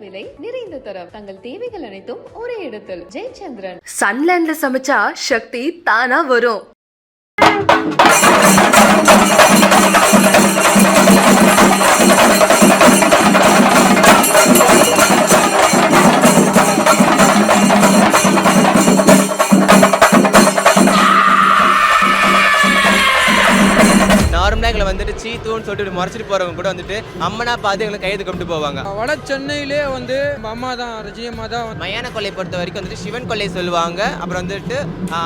விலை நிறைந்த தரம். தங்கள் தேவைகள் அனைத்தும் ஒரே இடத்தில். ஜெயச்சந்திரன். சன்லேண்ட்ல சமைச்சா சக்தி தானா வரும். சொல்லிட்டு முறைச்சிட்டு போகிறவங்க கூட வந்துட்டு அம்மனா பார்த்து எங்களை கைது கொண்டு போவாங்க. வட சென்னையிலே வந்து அம்மா தான் அம்மா தான் வந்து மயான கொள்ளை பொறுத்த வரைக்கும் வந்துட்டு சிவன் கொள்ளை சொல்லுவாங்க. அப்புறம் வந்துட்டு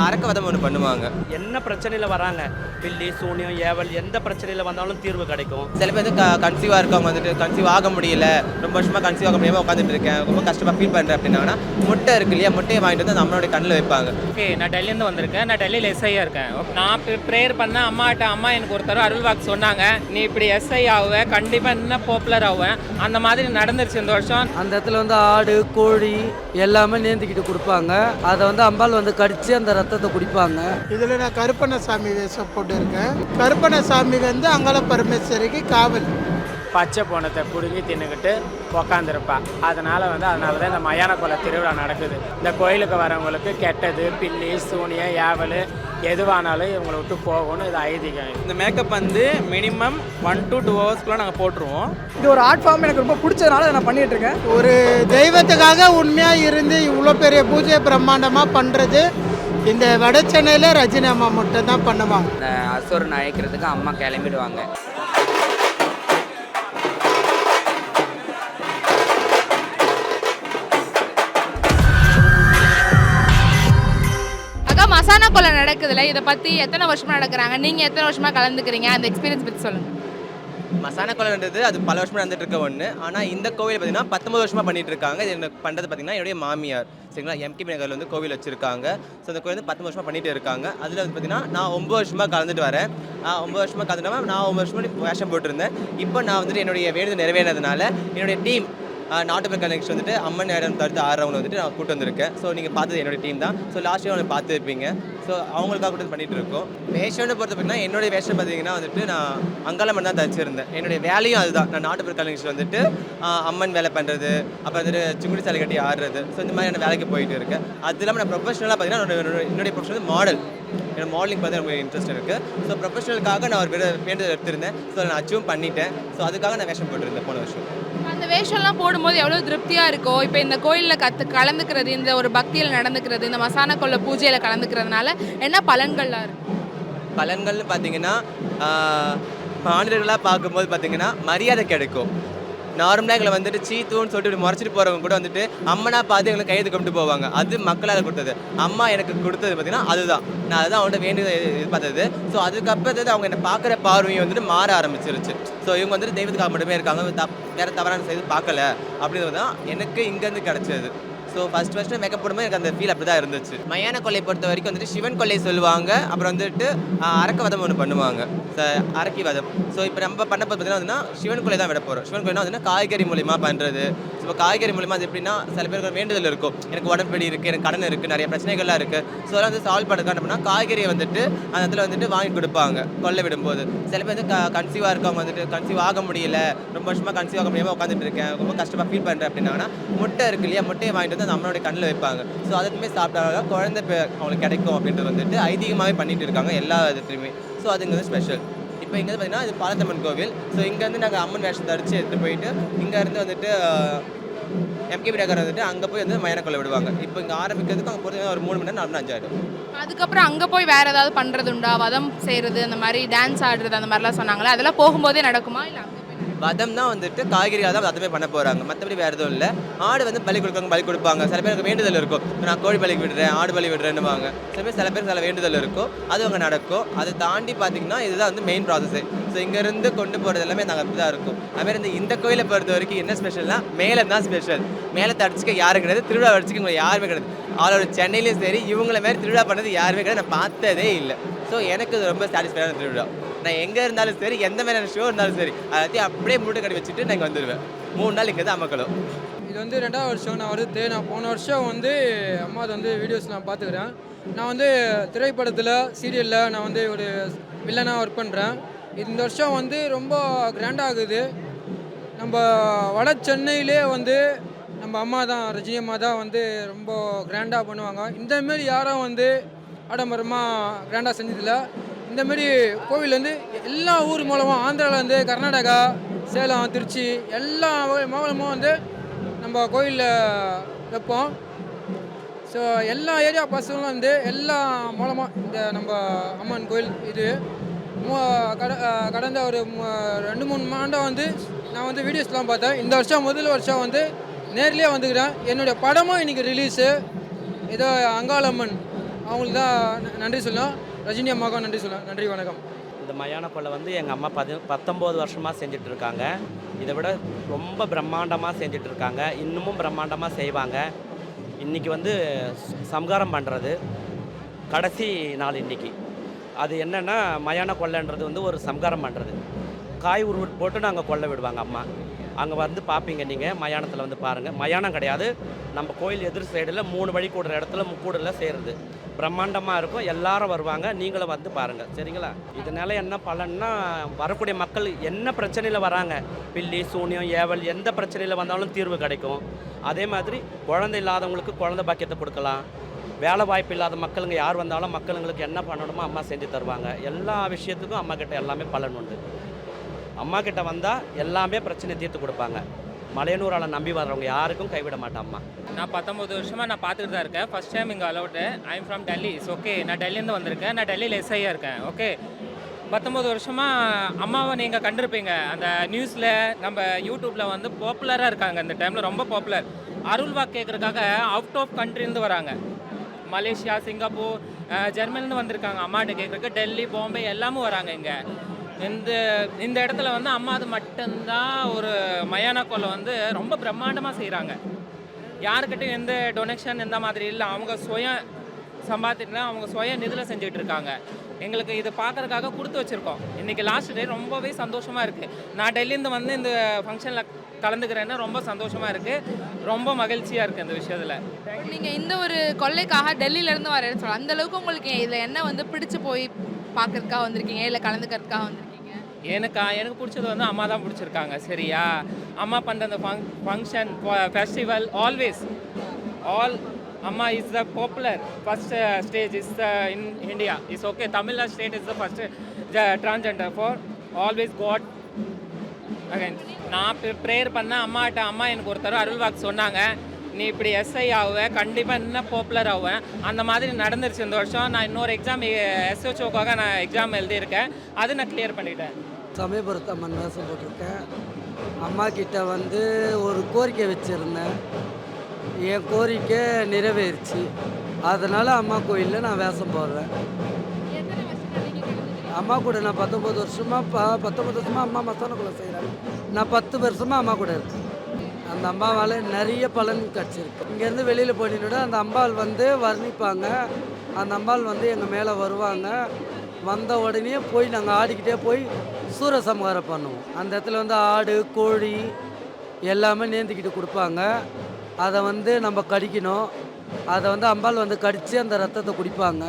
அரக்கவதம் ஒன்று பண்ணுவாங்க. என்ன பிரச்சனையில் வராங்க? பில்லி சூனியம் ஏவல் எந்த பிரச்சனையில் வந்தாலும் தீர்வு கிடைக்கும். சில பேர் வந்து கன்சீவாக இருக்கவங்க வந்துட்டு கன்சீவ் ஆக முடியல. ரொம்ப வருஷமாக கன்சீவ் ஆக முடியாமல் உட்காந்துட்டு இருக்கேன். ரொம்ப கஷ்டமாக ஃபீல் பண்ணுறேன் அப்படின்னாங்கன்னா முட்டை இருக்கு இல்லையா? முட்டையை வாங்கிட்டு வந்து அந்த அம்மனோட கண்ணில் வைப்பாங்க. ஓகே நான் டெல்லியிலேருந்து வந்திருக்கேன். நான் டெல்லியில் எஸ்ஐயாக இருக்கேன். நான் ப்ரேயர் பண்ணேன். அம்மாட்ட அம்மா எனக்கு ஒரு தடவை அருள் வாக்கு சொன்னாங்க. நீ இப்படி எஸ்ஐ ஆகுவ கண்டிப்பாக இன்னும் பாப்புலர் ஆகுவேன் அந்த மாதிரி நடந்துருச்சு இந்த வருஷம். அந்த இடத்துல வந்து ஆடு கோழி எல்லாமே நேர்ந்துக்கிட்டு கொடுப்பாங்க. அதை வந்து அம்பாள் வந்து கடிச்சு அந்த ரத்தத்தை குடிப்பாங்க. இதில் நான் கருப்பண்ணசாமி வேஷம் போட்டிருக்கேன். கருப்பண்ணசாமி வந்து அங்காள பரமேஸ்வரிக்கு காவல். பச்சை போனத்தை பிடுங்கி தின்னுக்கிட்டு உக்காந்துருப்பா. அதனால் வந்து அதனால தான் இந்த மயான கொலை திருவிழா நடக்குது. இந்த கோயிலுக்கு வரவங்களுக்கு கெட்டது பில்லி சூனியம் ஏவல் எதுவானாலும் இவங்களை விட்டு போகணும் இது ஐதீகம். இந்த மேக்கப் வந்து மினிமம் ஒன் டு டூ ஹவர்ஸ்க்குள்ள நாங்கள் போட்டுருவோம். இது ஒரு ஆர்ட் ஃபார்ம் எனக்கு ரொம்ப பிடிச்சதுனால நான் பண்ணிட்டு இருக்கேன் ஒரு தெய்வத்துக்காக உண்மையாக இருந்து இவ்வளோ பெரிய பூஜை பிரம்மாண்டமாக பண்ணுறது இந்த வட சென்னையில் ரஜினி அம்மா மட்டும் தான் பண்ணுவாங்க. இந்த அசுரன் அழைக்கிறதுக்கு அம்மா கிளம்பிடுவாங்க. கொலை நடக்குதுல? இதை பத்தி எத்தனை வருஷமா நடக்கிறாங்க? நீங்க எத்தனை வருஷமா கலந்துக்கிறீங்க? அந்த எக்ஸ்பீரியன்ஸ் பத்தி சொல்லுங்க. மசானா கொலைன்றது அது பல வருஷமா நடந்துட்டு இருக்க ஒன்று ஆனால் இந்த கோவில் பார்த்தீங்கன்னா பத்தொம்பது வருஷமா பண்ணிட்டு இருக்காங்க இது எனக்கு பண்ணுறது பார்த்தீங்கன்னா என்னுடைய மாமியார். சரிங்களா? எம்டி நகரில் வந்து கோவில் வச்சிருக்காங்க. ஸோ அந்த கோவில் வந்து பத்து வருஷமா பண்ணிட்டு இருக்காங்க. அதில் வந்து பார்த்தீங்கன்னா நான் ஒம்பது வருஷமா கலந்துட்டு வரேன். நான் ஒம்பது வருஷமா கலந்துட்டா நான் ஒம்பது வருஷமா வேஷம் போட்டிருந்தேன். இப்போ நான் வந்துட்டு என்னுடைய வேண்டுதல் நிறைவேறதுனால என்னுடைய டீம் நாட்டுப்புற கனெக்ஷன் வந்துட்டு அம்மன் இடம் தடுத்து ஆடுறவங்க வந்துட்டு நான் கூட்டு வந்திருக்கேன். ஸோ நீங்கள் பார்த்தது என்னோட டீம் தான். ஸோ லாஸ்ட் இயர் பார்த்து இருப்பீங்க ஸோ அவங்களுக்காக கூட பண்ணிட்டு இருக்கோம். வேஷம்னு பொறுத்த பார்த்தீங்கன்னா என்னுடைய வேஷம் பார்த்தீங்கன்னா வந்துட்டு நான் அங்காளம் தான் தச்சிருந்தேன். என்னுடைய வேலையும் அதுதான். நான் நாட்டுப்புற கனெக்ஷன் வந்துட்டு அம்மன் வேலை பண்ணுறது அப்புறம் வந்துட்டு சிங்குடி சாலை கட்டி ஆடுறது. ஸோ இந்த மாதிரி நான் வேலைக்கு போயிட்டு இருக்கேன். அது இல்லாமல் நான் ப்ரொஃபஷனலாக பார்த்தீங்கன்னா என்னோட- என்னுடைய ப்ரொஃபஷனல் மாடல் என்னோட மாடலிங் பார்த்து எனக்கு இன்ட்ரெஸ்ட் இருக்குது ஸோ ப்ரொஃபஷனலுக்காக நான் ஒரு பேர் வேண்டுதல் எடுத்திருந்தேன். ஸோ நான் அச்சீவ் பண்ணிட்டேன். ஸோ அதுக்காக நான் வேஷம் போட்டிருந்தேன் போன வருஷம். வேஷம்லாம் போடும்போது எவ்வளோ திருப்தியாக இருக்கோ இப்போ இந்த கோயிலில் கற்று கலந்துக்கிறது இந்த ஒரு பக்தியில் நடந்துக்கிறது இந்த மசான கொள்ள பூஜையில் கலந்துக்கிறதுனால என்ன பலன்கள்லாம் இருக்கும் பலன்கள்னு பார்த்தீங்கன்னா மாநிலர்களாக பார்க்கும்போது பார்த்தீங்கன்னா மரியாதை கிடைக்கும். நார்மலாக எங்களை வந்துட்டு சீத்தூன்னு சொல்லிட்டு இப்படி முறைச்சிட்டு போகிறவங்க கூட வந்துட்டு அம்மனா பார்த்து எங்களை கையெழுத்து கொண்டு போவாங்க. அது மக்களால் கொடுத்தது. அம்மா எனக்கு கொடுத்தது பார்த்தீங்கன்னா அதுதான். நான் அதுதான் அவங்கள்ட்ட வேண்டியது பார்த்தது ஸோ அதுக்கப்புறம் அவங்க என்னை பார்க்குற பார்வையும் வந்துட்டு மாற ஆரம்பிச்சிருச்சு. ஸோ இவங்க வந்துட்டு தெய்வத்துக்காக மட்டுமே இருக்காங்க. தப் வேறு தவறான செய்து பார்க்கல. அப்படின்றது தான் எனக்கு இங்கேருந்து கிடச்சது. ஸோ ஃபஸ்ட் ஃபஸ்ட்டு மேக்கப் போடும்போது எனக்கு அந்த ஃபீல் அப்படி தான் இருந்துச்சு. மயான கொள்ளை பொறுத்த வரைக்கும் வந்துட்டு சிவன் கொள்ளை சொல்லுவாங்க. அப்புறம் வந்துட்டு அரக்க அரக்கவதம் ஒன்று பண்ணுவாங்க. அரக்கி வதம் ஸோ இப்போ நம்ம பண்ண போது பார்த்தீங்கன்னா சிவன் கொள்ளை தான் விட போகிறோம் சிவன் கொள்ளைனா வந்து காய்கறி மூலியமாக பண்ணுறது இப்போ காய்கறி மூலியமாக அது எப்படின்னா சில பேருக்கு ஒரு வேண்டுதல் இருக்கும். எனக்கு உடம்படி இருக்குது எனக்கு கடன் இருக்குது நிறைய பிரச்சனைகள்லாம் இருக்குது ஸோ அதெல்லாம் வந்து சால்வ் பண்ணுறதுக்கு அப்படின்னா காய்கறியை வந்துட்டு அந்த இடத்துல வந்துட்டு வாங்கி கொடுப்பாங்க கொள்ளை விடும்போது. சில பேர் வந்து க கன்சீவாக இருக்கவங்க வந்துட்டு கன்சீவ் ஆக முடியல ரொம்ப வருஷமாக கன்சீவ் ஆக முடியாமல் உட்காந்துட்டு இருக்கேன் ரொம்ப கஷ்டமாக ஃபீல் பண்ணுறேன் அப்படின்னா முட்டை இருக்கு இல்லையா முட்டையை வாங்கிட்டு வந்து நம்மளுடைய கண்ணில் வைப்பாங்க. ஸோ அதுக்குமே சாப்பிட்டாங்க குழந்தை அவங்களுக்கு கிடைக்கும் அப்படின்றது வந்துட்டு ஐதீகமாகவே பண்ணிட்டு இருக்காங்க எல்லா இதுலையுமே ஸோ அதுங்கிறது வந்து ஸ்பெஷல் இப்போ இங்கே பார்த்தீங்கன்னா இது பாலத்தம்மன் கோவில். ஸோ இங்கேருந்து நாங்கள் அம்மன் வேஷம் தரித்து எடுத்துகிட்டு போயிட்டு இங்கேருந்து வந்துட்டு எம்கேபி நகர் வந்துட்டு அங்கே போய் வந்து மயனக்கொள்ள விடுவாங்க. இப்போ இங்கே ஆரம்பிக்கிறதுக்கு அங்கே போகிறது ஒரு மூணு மணி நேரம் நாலு அஞ்சாயிரம் அதுக்கப்புறம் அங்கே போய் வேறு ஏதாவது பண்ணுறது உண்டா? வதம் செய்கிறது அந்த மாதிரி டான்ஸ் ஆடுறது அந்த மாதிரிலாம் சொன்னாங்களே அதெல்லாம் போகும்போதே நடக்குமா? இல்லை வதம் தான் வந்துட்டு காய்கறியாக தான் வதமே பண்ண போகிறாங்க மற்றபடி வேறு எதுவும் இல்லை. ஆடு வந்து பலி கொடுக்காங்க பலி கொடுப்பாங்க. சில பேருக்கு வேண்டுதல் இருக்கும். இப்போ நான் கோழி பலி விடுறேன் ஆடு பலி விடுறேன்னுவாங்க. சில பேர் சில பேர் சில வேண்டுதல் இருக்கும். அது அங்கே நடக்கும். அதை தாண்டி பார்த்தீங்கன்னா இதுதான் வந்து மெயின் ப்ராசஸ்ஸு ஸோ இங்கேருந்து கொண்டு போகிறது எல்லாமே நாங்கள் அப்படி தான் இருக்கும் அதுமாதிரி இந்த இந்த கோயிலை பொறுத்த வரைக்கும் என்ன ஸ்பெஷல்னா மேலே தான் ஸ்பெஷல் மேலே தடிச்சுக்க யாரும் கிடையாது. திருவிழா அடிச்சுக்க இவங்க யாருமே கிடையாது. ஆல் சென்னையிலையும் சரி இவங்கள மாதிரி திருவிழா பண்ணது யாருமே கிடையாது. நான் பார்த்ததே இல்லை. ஸோ எனக்கு இது ரொம்ப சாட்டிஸ்ஃபைடான திருவிழா. நான் எங்கே இருந்தாலும் சரி எந்த மாதிரியான ஷோ இருந்தாலும் சரி எல்லாத்தையும் அப்படியே மூட்டை கட்டி வச்சுட்டு நான் இங்கே வந்துடுவேன் மூணு நாள் இங்கே தான் அமக்கலம். இது வந்து ரெண்டாவது வருஷம் நான் வருது. நான் போன வருஷம் வந்து அம்மா வந்து வீடியோஸ் நான் பார்த்துக்கிறேன். நான் வந்து திரைப்படத்தில் சீரியலில் நான் வந்து ஒரு வில்லனாக ஒர்க் பண்ணுறேன் இந்த வருஷம் வந்து ரொம்ப கிராண்டாகுது நம்ம வட சென்னையிலே வந்து நம்ம அம்மா தான் ரஜினி அம்மா தான் வந்து ரொம்ப கிராண்டாக பண்ணுவாங்க. இந்தமாரி யாரும் வந்து ஆடம்பரமாக கிராண்டாக செஞ்சதில்லை. இந்த மாரி கோவில் வந்து எல்லா ஊர் மூலமாக ஆந்திராவிலேருந்து கர்நாடகா சேலம் திருச்சி எல்லா மூலமும் வந்து நம்ம கோயிலில் வைப்போம். ஸோ எல்லா ஏரியா பசங்களும் வந்து எல்லா மூலமாக இந்த நம்ம அம்மன் கோயில் இது. கட கடந்த ஒரு ரெண்டு மூணு ஆண்டாக வந்து நான் வந்து வீடியோஸ்லாம் பார்த்தேன். இந்த வருஷம் முதல் வருஷம் வந்து நேர்லேயே வந்துக்கிறேன். என்னுடைய படமும் இன்றைக்கி ரிலீஸு ஏதோ அங்காளம்மன். அவங்களுக்கு தான் ந- நன்றி சொல்லுவேன் ரஜினி அம்மாவுக்கும் நன்றி சொல்லலாம் நன்றி வணக்கம். இந்த மயான கொள்ளை வந்து எங்கள் அம்மா பதி பத்தொம்போது வருஷமாக செஞ்சுட்டு இருக்காங்க இதை விட ரொம்ப பிரம்மாண்டமாக செஞ்சுட்டு இருக்காங்க இன்னமும் பிரம்மாண்டமாக செய்வாங்க. இன்றைக்கி வந்து சம்காரம் பண்ணுறது கடைசி நாள் இன்னைக்கு. அது என்னென்னா மயான கொள்ளைன்றது வந்து ஒரு சம்காரம் பண்ணுறது காய் உருவிட்டு போட்டு நாங்கள் கொல்லை விடுவாங்க அம்மா. அங்கே வந்து பார்ப்பீங்க நீங்கள் மயானத்தில் வந்து பாருங்கள் மயானம் கிடையாது. நம்ம கோயில் எதிர் சைடில் மூணு வழி கூடுற இடத்துல முக்கூடில் செய்கிறது பிரம்மாண்டமாக இருக்கும். எல்லாரும் வருவாங்க. நீங்களும் வந்து பாருங்கள் சரிங்களா? இதனால என்ன பலன்னா வரக்கூடிய மக்கள் என்ன பிரச்சனையில் வராங்க? பில்லி சூனியம் ஏவல் எந்த பிரச்சனையில் வந்தாலும் தீர்வு கிடைக்கும். அதே மாதிரி குழந்தை இல்லாதவங்களுக்கு குழந்தை பாக்கியத்தை கொடுக்கலாம். வேலை வாய்ப்பு இல்லாத மக்களுங்க யார் வந்தாலும் மக்களுங்களுக்கு என்ன பண்ணணுமோ அம்மா செஞ்சு தருவாங்க. எல்லா விஷயத்துக்கும் அம்மா கிட்ட எல்லாமே பலன் உண்டு. அம்மா கிட்ட வந்தால் எல்லாமே பிரச்சனை தீர்த்து கொடுப்பாங்க. மலையனூரால் நம்பி வர்றவங்க யாருக்கும் கைவிட மாட்டாம்மா. அம்மா நான் பத்தொம்பது வருஷமாக நான் பார்த்துட்டு தான் இருக்கேன். ஃபஸ்ட் டைம் இங்கே allowed I am from Delhi okay நான் டெல்லியிருந்து வந்திருக்கேன். நான் டெல்லியில் எஸ்ஐயாக இருக்கேன். ஓகே பத்தொம்பது வருஷமாக அம்மாவை நீங்கள் கண்டிருப்பீங்க. அந்த நியூஸில் நம்ம யூடியூப்பில் வந்து பாப்புலராக இருக்காங்க. இந்த டைமில் ரொம்ப பாப்புலர் அருள்வாக் கேட்குறதுக்காக அவுட் ஆஃப் கண்ட்ரிலேருந்து வராங்க. மலேசியா சிங்கப்பூர் ஜெர்மனிலேருந்து வந்திருக்காங்க. அம்மாட்ட கேட்குறக்கு டெல்லி பாம்பே எல்லாமும் வராங்க இங்கே. இந்த இந்த இடத்துல வந்து அம்மா அது மட்டும்தான் ஒரு மயான கொலை வந்து ரொம்ப பிரம்மாண்டமாக செய்கிறாங்க யாருக்கிட்டையும் எந்த டொனேஷன் இந்த மாதிரி இல்லை. அவங்க சுய சம்பாதிட்டுனா அவங்க சுய நிதியில் செஞ்சுட்டு இருக்காங்க. எங்களுக்கு இது பார்க்குறதுக்காக கொடுத்து வச்சுருக்கோம். இன்றைக்கி லாஸ்ட் டே ரொம்பவே சந்தோஷமாக இருக்குது நான் டெல்லியிருந்து வந்து இந்த ஃபங்க்ஷனில் கலந்துக்கிறேன்னா ரொம்ப சந்தோஷமாக இருக்குது ரொம்ப மகிழ்ச்சியாக இருக்குது இந்த விஷயத்தில். நீங்கள் இந்த ஒரு கொள்ளைக்காக டெல்லியிலேருந்து வரேன்னு சொல்லலாம் அந்த அளவுக்கு உங்களுக்கு இதில் என்ன வந்து பிடிச்சு போய் பார்க்கறதுக்காக வந்திருக்கீங்க? இல்லை கலந்துக்கிறதுக்காக வந்திருக்கீங்க? எனக்கா எனக்கு பிடிச்சது வந்து அம்மா தான் பிடிச்சிருக்காங்க சரியா? அம்மா பண்ணுற அந்த ஃபங் ஃபங்க்ஷன் ஃபெஸ்டிவல் ஆல்வேஸ் ஆல் அம்மா is the popular first stage is the in India is okay Tamil Nadu state is the first transgender for always God again நான் ப்ரேயர் பண்ணேன் அம்மாட்ட அம்மா எனக்கு ஒருத்தர் அருள்வாக்கு சொன்னாங்க. நீ இப்படி எஸ்ஐ ஆகுவ கண்டிப்பாக இன்னும் பாப்புலர் ஆகுவேன் அந்த மாதிரி நடந்துருச்சு இந்த வருஷம். நான் இன்னொரு எக்ஸாம் எஸ்ஹெச்ஓக்காக நான் எக்ஸாம் எழுதியிருக்கேன். அது நான் கிளியர் பண்ணிட்டேன். சமயபுரத்து அம்மன் வேஷம் போட்டிருக்கேன். அம்மா கிட்ட வந்து ஒரு கோரிக்கை வச்சுருந்தேன். என் கோரிக்கை நிறைவேறுச்சு. அதனால் அம்மா கோயிலில் நான் வேஷம் போடுறேன். அம்மா கூட நான் பத்தொம்பது வருஷமாக ப பத்தொம்பது வருஷமாக அம்மா மசானக்குள்ளே செய்கிறேன் நான் பத்து வருஷமாக அம்மா கூட இருக்கேன். அந்த அம்மாவால் நிறைய பலன் கிடச்சிருக்கு. இங்கேருந்து வெளியில் போயிட்டு அந்த அம்பாள் வந்து வர்ணிப்பாங்க. அந்த அம்பாள் வந்து எங்கள் மேலே வருவாங்க. வந்த உடனே போய் நாங்கள் ஆடிக்கிட்டே போய் சூரசம்ஹாரம் பண்ணுவோம். அந்த இடத்துல வந்து ஆடு கோழி எல்லாமே நேர்ந்துக்கிட்டு கொடுப்பாங்க. அதை வந்து நம்ம கடிக்கணும். அதை வந்து அம்பாள் வந்து கடித்து அந்த ரத்தத்தை குடிப்பாங்க.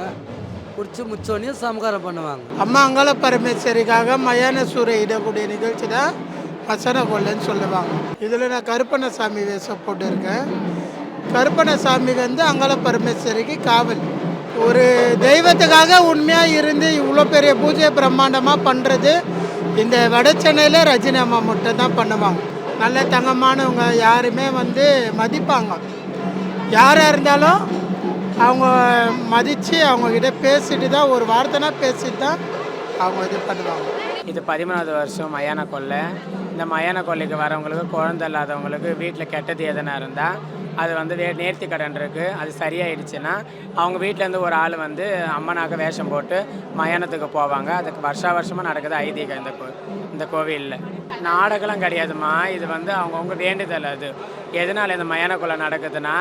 குடித்து முச்சோடனே சமகாரம் பண்ணுவாங்க. அம்மா அங்காள பரமேஸ்வரிக்காக மயான சூரை இடக்கூடிய நிகழ்ச்சி தான் மசன சொல்லுவாங்க. இதில் நான் கருப்பண்ணசாமி வேஷம் போட்டிருக்கேன். கருப்பண்ணசாமி வந்து அங்காள பரமேஸ்வரிக்கு காவல். ஒரு தெய்வத்துக்காக உண்மையாக இருந்து இவ்வளோ பெரிய பூஜை பிரம்மாண்டமாக பண்ணுறது இந்த வட சென்னையில் ரஜினி அம்மா மட்டும் தான் பண்ணுவாங்க. நல்ல தங்கமானவங்க யாருமே வந்து மதிப்பாங்க. யாராக இருந்தாலும் அவங்க மதித்து அவங்கக்கிட்ட பேசிட்டு தான் ஒரு வார்த்தைனா பேசிட்டு தான் அவங்க இது பண்ணுவாங்க. இது பதிமூணாவது வருஷம் மயான கொள்ளை. இந்த மயான கொள்ளைக்கு வரவங்களுக்கு குழந்தை இல்லாதவங்களுக்கு வீட்டில் கெட்டது எதனா இருந்தால் அது வந்து வே நேர்த்தி கடன் இருக்குது அது சரியாயிடுச்சுன்னா அவங்க வீட்டிலேருந்து ஒரு ஆள் வந்து அம்மனாக வேஷம் போட்டு மயானத்துக்கு போவாங்க. அதுக்கு வருஷா வருஷமாக நடக்குது ஐதீகம் இந்த கோ இந்த கோவிலில். நாடகம்லாம் கிடையாதுமா இது வந்து அவங்கவுங்க வேண்டுதல் அது. எதனால் இந்த மயான கொலை நடக்குதுன்னா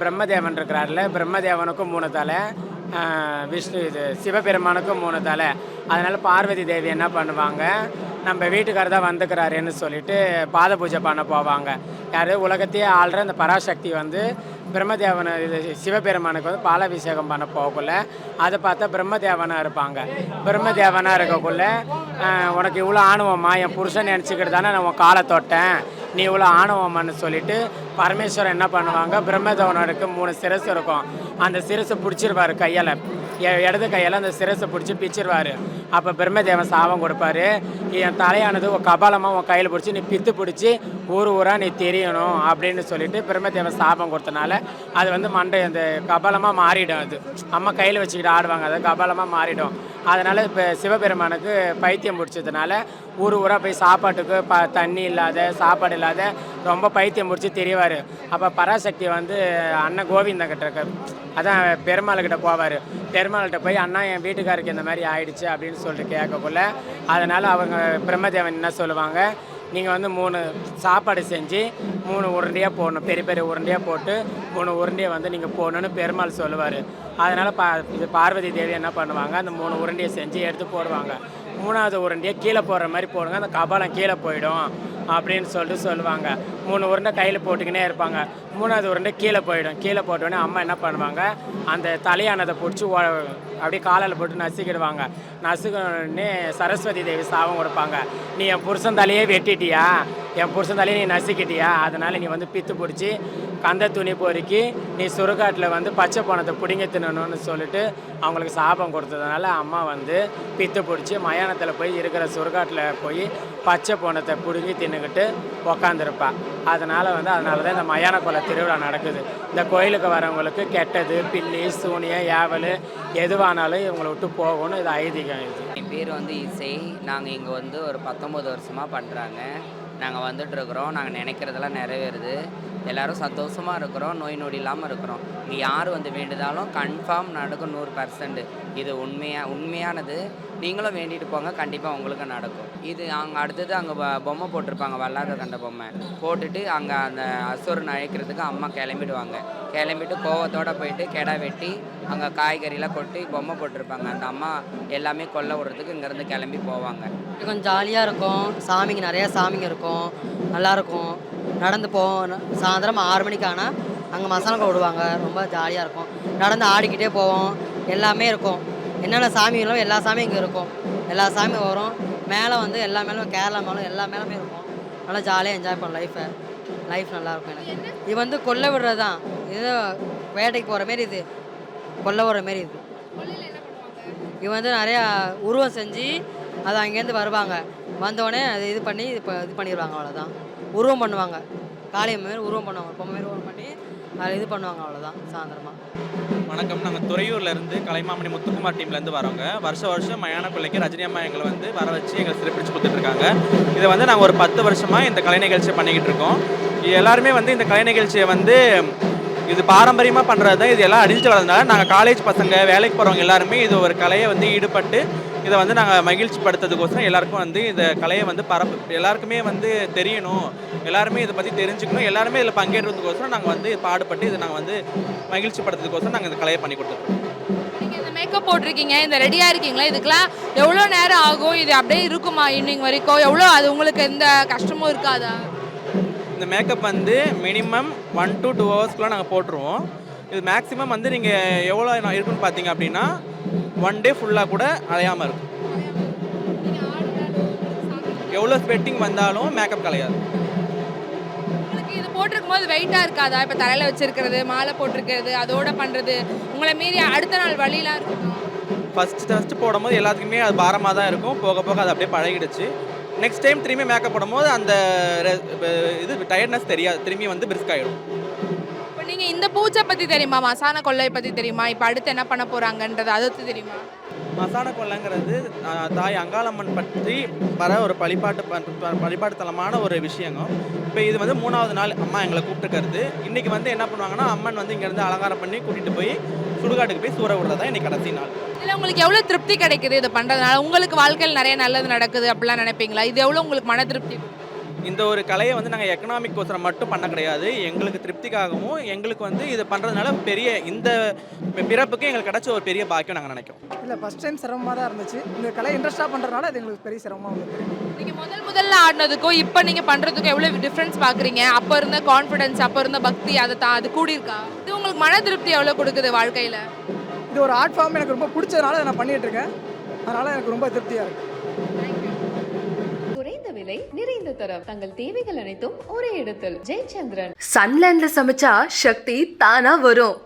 பிரம்மதேவன் இருக்கிறார்ல. பிரம்மதேவனுக்கும் மூணு தலை விஷ்ணு இது சிவபெருமானுக்கும் மூணு தலை. அதனால் பார்வதி தேவி என்ன பண்ணுவாங்க நம்ம வீட்டுக்காரர் தான் வந்துக்கிறாருன்னு சொல்லிட்டு பாத பூஜை பண்ண போவாங்க. யார்? உலகத்தையே ஆள்ற அந்த பராசக்தி வந்து பிரம்மதேவனை இது சிவபெருமானுக்கு வந்து பாலாபிஷேகம் பண்ண போகக்குள்ள அதை பார்த்தா பிரம்மதேவனாக இருப்பாங்க. பிரம்மதேவனாக இருக்கக்குள்ள உனக்கு இவ்வளோ ஆணவமா என் புருஷன் நினச்சிக்கிட்டு தானே நான் உன் காலை தொட்டேன். நீ இவ்வளோ ஆணவம்மான்னு சொல்லிட்டு பரமேஸ்வரன் என்ன பண்ணுவாங்க? பிரம்மதேவனருக்கு மூணு சிரசு இருக்கும். அந்த சிரசை பிடிச்சிருப்பாரு கையால். இடது கையால் அந்த சிரசை பிடிச்சி பிச்சிருவாரு. அப்போ பிரம்மதேவன் சாபம் கொடுப்பாரு. என் தலையானது உன் கபாலமாக உன் கையில் பிடிச்சி நீ பித்து பிடிச்சி ஊர் ஊராக நீ தெரியணும் அப்படின்னு சொல்லிட்டு பிரம்மதேவன் சாபம் கொடுத்தனால அது வந்து மண்டை அந்த கபாலமாக மாறிடும் அது. அம்மா கையில் வச்சுக்கிட்டு ஆடுவாங்க அது கபாலமாக மாறிடும். அதனால் இப்போ சிவபெருமானுக்கு பைத்தியம் பிடிச்சதுனால ஊர் ஊராக போய் சாப்பாட்டுக்கு ப தண்ணி இல்லாத சாப்பாடு இல்லாத ரொம்ப பைத்தியம் பிடிச்சி தெரியவார் அப்போ பராசக்தி வந்து அண்ணன் கோவிந்தன் கிட்ட இருக்க அதான் பெருமாள்கிட்ட போவார். பெருமாள்கிட்ட போய் அண்ணா என் வீட்டுக்காருக்கு இந்த மாதிரி ஆயிடுச்சு அப்படின்னு சொல்லிட்டு கேட்கக்குள்ள அதனால் அவங்க பிரம்மதேவன் என்ன சொல்லுவாங்க நீங்கள் வந்து மூணு சாப்பாடு செஞ்சு மூணு உருண்டையாக போடணும் பெரிய பெரிய உருண்டையாக போட்டு மூணு உருண்டையை வந்து நீங்கள் போடணும்னு பெருமாள் சொல்லுவார். அதனால் பா இது பார்வதி தேவி என்ன பண்ணுவாங்க அந்த மூணு உருண்டையை செஞ்சு எடுத்து போடுவாங்க. மூணாவது உருண்டையை கீழே போடுற மாதிரி போடுங்க அந்த கபாலம் கீழே போயிடும் அப்படின்னு சொல்லிட்டு சொல்லுவாங்க. மூணு உருண்டை கையில் போட்டுக்கினே இருப்பாங்க. மூணாவது உருண்டை கீழே போயிடும். கீழே போட்டோடனே அம்மா என்ன பண்ணுவாங்க? அந்த தலையானதை பிடிச்சி அப்படியே காலால் போட்டு நசுக்கிடுவாங்க. நசுக்கணுன்னே சரஸ்வதி தேவி சாபம் கொடுப்பாங்க. நீ என் புருஷன் தலையே வெட்டிட்டியா? என் புருஷன் தலையை நீ நசுக்கிட்டியா? அதனால் நீ வந்து பித்து பிடிச்சி கந்த துணி பொறுக்கி நீ சுருக்காட்டில் வந்து பச்சை பணத்தை பிடிங்க தின்னணும்னு சொல்லிட்டு அவங்களுக்கு சாபம் கொடுத்ததுனால அம்மா வந்து பித்து பிடிச்சி மயானத்தில் போய் இருக்கிற சுருக்காட்டில் போய் பச்சை பணத்தை பிடுங்கி தின்னுக்கிட்டு உக்காந்துருப்பாள் அதனால் வந்து அதனால தான் இந்த மயான கொலை திருவிழா நடக்குது. இந்த கோயிலுக்கு வரவங்களுக்கு கெட்டது பில்லி சூனியம் ஏவல் எதுவானாலும் இவங்களை விட்டு போகணும் இது ஐதீகம் இது. என் பேர் வந்து இசை. நாங்கள் இங்கே வந்து ஒரு பத்தொம்பது வருஷமாக பண்ணுறாங்க நாங்கள் வந்துட்டுருக்குறோம் நாங்கள் நினைக்கிறதெல்லாம் நிறைவேறுது. எல்லாரும் சந்தோஷமாக இருக்கிறோம் நோய் நொடி இல்லாமல் இருக்கிறோம். இங்கே யார் வந்து வேண்டுதாலும் கன்ஃபார்ம் நடக்கும் நூறு பர்சன்ட் இது உண்மையாக உண்மையானது. நீங்களும் வேண்டிட்டு போங்க கண்டிப்பாக உங்களுக்கு நடக்கும். இது அங்கே அடுத்தது அங்கே பொம்மை போட்டிருப்பாங்க வல்லாத கண்ட பொம்மை. போட்டுட்டு அங்கே அந்த அசுரன் அழைக்கிறதுக்கு அம்மா கிளம்பிடுவாங்க. கிளம்பிட்டு கோவத்தோடு போயிட்டு கெடா வெட்டி அங்கே காய்கறிலாம் கொட்டி பொம்மை போட்டிருப்பாங்க. அந்த அம்மா எல்லாமே கொல்ல விடுறதுக்கு இங்கேருந்து கிளம்பி போவாங்க. கொஞ்சம் ஜாலியாக இருக்கும். சாமிங்க நிறையா சாமிங்க இருக்கும். நல்லாயிருக்கும் நடந்து போவோம் சாயந்தரம் ஆறு மணிக்கு ஆனால் அங்கே மசாலா விடுவாங்க. ரொம்ப ஜாலியாக இருக்கும். நடந்து ஆடிக்கிட்டே போவோம். எல்லாமே இருக்கும். என்னென்ன சாமி வேணும் எல்லா சாமியும் இங்கே இருக்கும். எல்லா சாமியும் வரும். மேலே வந்து எல்லா மேலும் கேரளா மேலும் எல்லா மேலுமே இருக்கும். நல்லா ஜாலியாக என்ஜாய் பண்ணலாம் லைஃப்பை லைஃப் நல்லாயிருக்கும் எனக்கு. இது வந்து கொல்ல விடுறது தான் இது வேட்டைக்கு போகிற மாரி இது. கொல்ல விடுற மாரி இது. இது வந்து நிறையா உருவம் செஞ்சு அது அங்கேருந்து வருவாங்க. வந்தோடனே அது இது பண்ணி இப்போ இது பண்ணிடுவாங்க அவ்வளோதான் உருவம் பண்ணுவாங்க. காளியம்மை மாரி உருவம் பண்ணுவாங்க. பொம்மை மாரி உருவம் பண்ணி அதை இது பண்ணுவாங்க அவ்வளோதான் சாயந்தரமாக வணக்கம். நாங்கள் துறையூர்லேருந்து கலைமாமணி முத்துக்குமார் டீம்லேருந்து வரோங்க வருஷம் வருஷம் மயான பிள்ளைக்கு ரஜினி அம்மா எங்களை வந்து வர வச்சு எங்களை சிறப்பிச்சு கொடுத்துட்ருக்காங்க இதை வந்து நாங்கள் ஒரு பத்து வருஷமாக இந்த கலை நிகழ்ச்சியை பண்ணிக்கிட்டு இருக்கோம். இது எல்லாருமே வந்து இந்த கலை நிகழ்ச்சியை வந்து இது பாரம்பரியமாக பண்ணுறது தான் இது எல்லாம் அழிஞ்சு வரதுனால நாங்கள் காலேஜ் பசங்க வேலைக்கு போகிறவங்க எல்லாருமே இது ஒரு கலையை வந்து ஈடுபட்டு இதை வந்து நாங்கள் மகிழ்ச்சி படுத்துறதுக்கோசரம் எல்லாருக்கும் வந்து இந்த கலையை வந்து பரப்பு எல்லாருக்குமே வந்து தெரியணும். எல்லாருமே இதை பற்றி தெரிஞ்சுக்கணும். எல்லாருமே இதில் பங்கேற்றதுக்கோசரம் நாங்கள் வந்து பாடுபட்டு இதை நாங்கள் வந்து மகிழ்ச்சி படுத்துறதுக்கோசரம் நாங்கள் இந்த கலையை பண்ணி கொடுத்துருக்கோம். மேக்கப் போட்டிருக்கீங்க இந்த ரெடியாக இருக்கீங்களா? இதுக்கெல்லாம் எவ்வளோ நேரம் ஆகும்? இது அப்படியே இருக்குமா ஈவினிங் வரைக்கும்? எவ்வளோ அது உங்களுக்கு எந்த கஷ்டமும் இருக்காதா? இந்த மேக்கப் வந்து மினிமம் ஒன் டு டூ ஹவர்ஸ்க்குள்ள நாங்கள் போட்டுருவோம். இது மேக்ஸிமம் வந்து நீங்கள் எவ்வளோ இருக்குன்னு பார்த்தீங்க அப்படின்னா ஒன் டே ஃபுல்லாக கூட அலையாமல் இருக்கும். எவ்வளோ ஸ்வெட்டிங் வந்தாலும் மேக்கப் கலையாது. இது போட்டிருக்கும் போது வெயிட்டாக இருக்காதா? இப்போ தலையில் வச்சிருக்கிறது மாலை போட்டிருக்கிறது அதோட பண்ணுறது உங்களை மீறி அடுத்த நாள் வழியெலாம் இருக்குமா? ஃபஸ்ட்டு ஃபஸ்ட்டு போடும்போது எல்லாத்துக்குமே அது பாரமாக தான் இருக்கும். போக போக அது அப்படியே பழகிடுச்சு. நெக்ஸ்ட் டைம் திரும்பி மேக்கப் போடும்போது அந்த இது டயர்ட்னஸ் தெரியாது. திரும்பி வந்து பிரிஸ்க் ஆகிடும் இந்த பூஜை பற்றி தெரியுமா? மசான கொள்ளை பற்றி தெரியுமா? இப்போ அடுத்து என்ன பண்ண போகிறாங்கன்றது அதை பத்தி தெரியுமா? மசான கொல்லைங்கிறது ஆஹ், தாய் அங்காளம்மன் பற்றி வர ஒரு வழிபாட்டு ப- ப- வழிபாட்டு தலமான ஒரு விஷயங்க. இப்போ இது வந்து மூணாவது நாள் அம்மா எங்களை கூப்பிட்டுக்கிறது. இன்றைக்கி வந்து என்ன பண்ணுவாங்கன்னா அம்மன் வந்து இங்கேருந்து அலங்காரம் பண்ணி கூட்டிகிட்டு போய் சுடுகாட்டுக்கு போய் சூற விடுறதா இன்னைக்கு கடைசி நாள். இதில் உங்களுக்கு எவ்வளோ திருப்தி கிடைக்குது இதை பண்ணுறதுனால உங்களுக்கு வாழ்க்கையில் நிறைய நல்லது நடக்குது அப்படிலாம் நினைப்பீங்களா? இது எவ்வளோ உங்களுக்கு மன திருப்தி இந்த ஒரு கலையை வந்து நாங்கள் எக்கனாமிக் கோசரம் மட்டும் பண்ண கிடையாது. எங்களுக்கு திருப்திக்காகவும் எங்களுக்கு வந்து இது பண்ணுறதுனால பெரிய இந்த பிறப்புக்கு எங்களுக்கு கிடைச்ச ஒரு பெரிய பாக்கியம் நாங்கள் நினைக்கிறோம். இல்லை ஃபஸ்ட் டைம் சிரமமாக தான் இருந்துச்சு. இந்த கலை இன்ட்ரெஸ்ட்டாக பண்ணுறதுனால அது எங்களுக்கு பெரிய சிரமமாக இருந்தது நீங்கள் முதல் முதல்ல ஆடினதுக்கும் இப்போ நீங்கள் பண்ணுறதுக்கும் எவ்வளோ டிஃப்ரென்ஸ் பார்க்குறீங்க அப்போ இருந்த கான்ஃபிடன்ஸ் அப்போ இருந்த பக்தி அதை தான் அது கூடியிருக்கா? இது உங்களுக்கு மன திருப்தி எவ்வளோ கொடுக்குது வாழ்க்கையில்? இது ஒரு ஆர்ட் ஃபார்ம் எனக்கு ரொம்ப பிடிச்சதுனால அதை நான் பண்ணிட்டு இருக்கேன். அதனால் எனக்கு ரொம்ப திருப்தியாக இருக்குது விலை நிறைந்த தரம். தங்கள் தேவைகள் அனைத்தும் ஒரே இடத்தில். ஜெயச்சந்திரன். சன்லேண்ட்ல சமைச்சா சக்தி தானா வரும்.